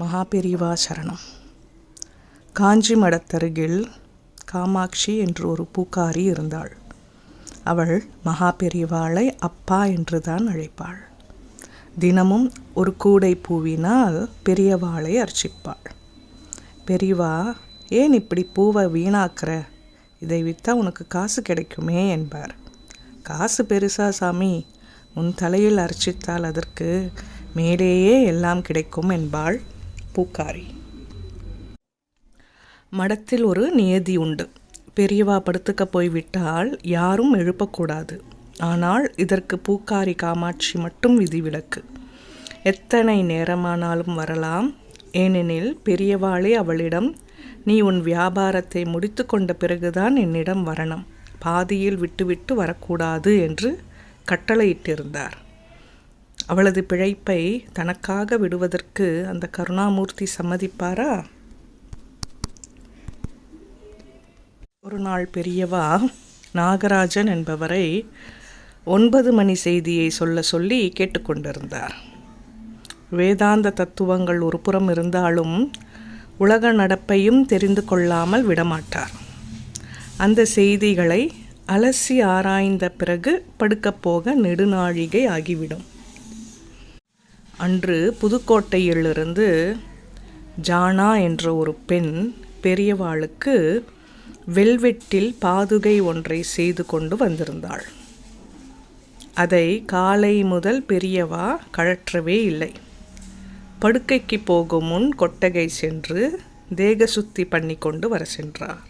மகாபெரிவா சரணம். காஞ்சி மடத்தருகில் காமாட்சி என்று ஒரு பூக்காரி இருந்தாள். அவள் மகாபெரிவாளை அப்பா என்று தான் அழைப்பாள். தினமும் ஒரு கூடை பூவினால் பெரியவாளை அர்ச்சிப்பாள். பெரியவா ஏன் இப்படி பூவை வீணாக்குற? இதை விற்றா உனக்கு காசு கிடைக்குமே என்பார். காசு பெருசா சாமி உன் தலையில் அர்ச்சித்தால் அதற்கு மேலேயே எல்லாம் கிடைக்கும் என்பாள். பூக்காரி. மடத்தில் ஒரு நியதி உண்டு. பெரியவா படுத்துக்க போய்விட்டால் யாரும் எழுப்பக்கூடாது. ஆனால் இதற்கு பூக்காரி காமாட்சி மட்டும் விதிவிலக்கு. எத்தனை நேரமானாலும் வரலாம். ஏனெனில் பெரியவாளே அவளிடம் நீ உன் வியாபாரத்தை முடித்து கொண்ட பிறகுதான் என்னிடம் வரணும். பாதியில் விட்டுவிட்டு வரக்கூடாது என்று கட்டளையிட்டிருந்தார். அவளது பிழைப்பை தனக்காக விடுவதற்கு அந்த கருணாமூர்த்தி சம்மதிப்பாரா? ஒரு நாள் பெரியவா நாகராஜன் என்பவரை ஒன்பது மணி செய்தியை சொல்ல சொல்லி கேட்டுக்கொண்டிருந்தார். வேதாந்த தத்துவங்கள் ஒரு புறம் இருந்தாலும் உலக நடப்பையும் தெரிந்து கொள்ளாமல் விடமாட்டார். அந்த செய்திகளை அலசி ஆராய்ந்த பிறகு படுக்கப்போக நெடுநாழிகை ஆகிவிடும். அன்று புதுக்கோட்டையிலிருந்து ஜானா என்ற ஒரு பெண் பெரியவாளுக்கு வெல்வெட்டில் பாதுகை ஒன்றை செய்து கொண்டு வந்திருந்தாள். அதை காலை முதல் பெரியவா கழற்றவே இல்லை. படுக்கைக்கு போகும் முன் கொட்டகை சென்று தேக சுத்தி பண்ணி கொண்டு வர சென்றார்.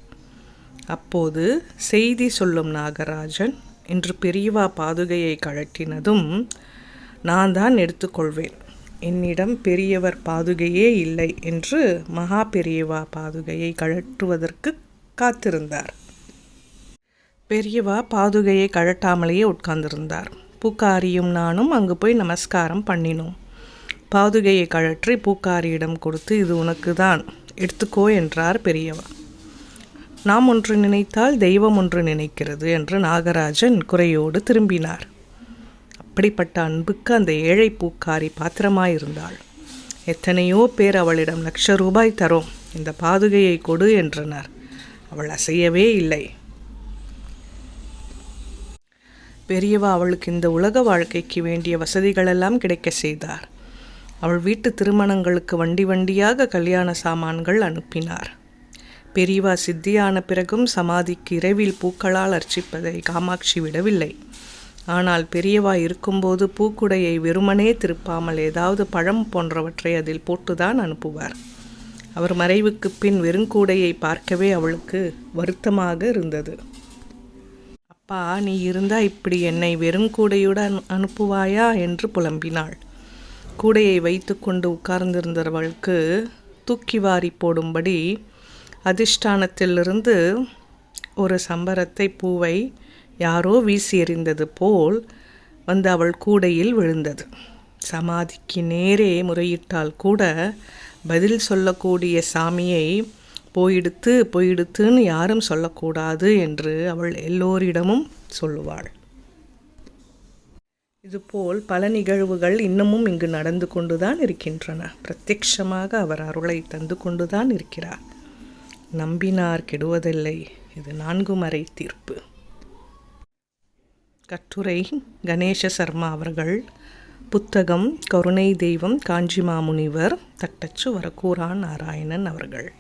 அப்போது செய்தி சொல்லும் நாகராஜன் இன்று பெரியவா பாதுகையை கழட்டினதும் நான் தான் எடுத்துக்கொள்வேன். என்னிடம் பெரியவர் பாதுகையே இல்லை என்று மகா பெரியவா பாதுகையை கழற்றுவதற்கு காத்திருந்தார். பெரியவா பாதுகையை கழட்டாமலேயே உட்கார்ந்திருந்தார். பூக்காரியும் நானும் அங்கு போய் நமஸ்காரம் பண்ணினோம். பாதுகையை கழற்றி பூக்காரியிடம் கொடுத்து இது உனக்கு தான் எடுத்துக்கோ என்றார் பெரியவா. நாம் ஒன்று நினைத்தால் தெய்வம் ஒன்று நினைக்கிறது என்று நாகராஜன் குறையோடு திரும்பினார். அப்படிப்பட்ட அன்புக்கு அந்த ஏழை பூக்காரி பாத்திரமாயிருந்தாள். எத்தனையோ பேர் அவளிடம் லட்ச ரூபாய் தரும் இந்த பாதுகையை கொடு என்றனர். அவள் அசையவே இல்லை. பெரியவா அவளுக்கு இந்த உலக வாழ்க்கைக்கு வேண்டிய வசதிகளெல்லாம் கிடைக்க செய்தார். அவள் வீட்டு திருமணங்களுக்கு வண்டி வண்டியாக கல்யாண சாமான்கள் அனுப்பினார். பெரியவா சித்தியான பிறகும் சமாதிக்கு இரவில் பூக்களால் அர்ச்சிப்பதை காமாட்சி விடவில்லை. ஆனால் பெரியவா இருக்கும்போது பூக்குடையை வெறுமனே திருப்பாமல் ஏதாவது பழம் போன்றவற்றை அதில் போட்டுதான் அனுப்புவார். அவர் மறைவுக்கு பின் வெறுங்கூடையை பார்க்கவே அவளுக்கு வருத்தமாக இருந்தது. அப்பா நீ இருந்தா இப்படி என்னை வெறும் கூடையுடன் அனுப்புவாயா? என்று புலம்பினாள். கூடையை வைத்துக்கொண்டு உட்கார்ந்திருந்தவளுக்கு தூக்கி வாரி போடும்படி அதிஷ்டானத்திலிருந்து ஒரு சம்பரத்தை பூவை யாரோ வீசி எறிந்தது போல் வந்து அவள் கூடையில் விழுந்தது. சமாதிக்கு நேரே முறையிட்டால் கூட பதில் சொல்லக்கூடிய சாமியை போயிடுத்து போயிடுத்துன்னு யாரும் சொல்லக்கூடாது என்று அவள் எல்லோரிடமும் சொல்லுவாள். இதுபோல் பல நிகழ்வுகள் இன்னமும் இங்கு நடந்து கொண்டுதான் இருக்கின்றன. பிரத்யக்ஷமாக அவர் அருளை தந்து கொண்டுதான் இருக்கிறார். நம்பினார் கெடுவதில்லை. இது நான்கு மறை தீர்ப்பு. கட்டுரை கணேச சர்மா அவர்கள் புத்தகம் கருணை தெய்வம் காஞ்சி மாமுனிவர் தட்டச்சு வரக்கூரான் நாராயணன் அவர்கள்.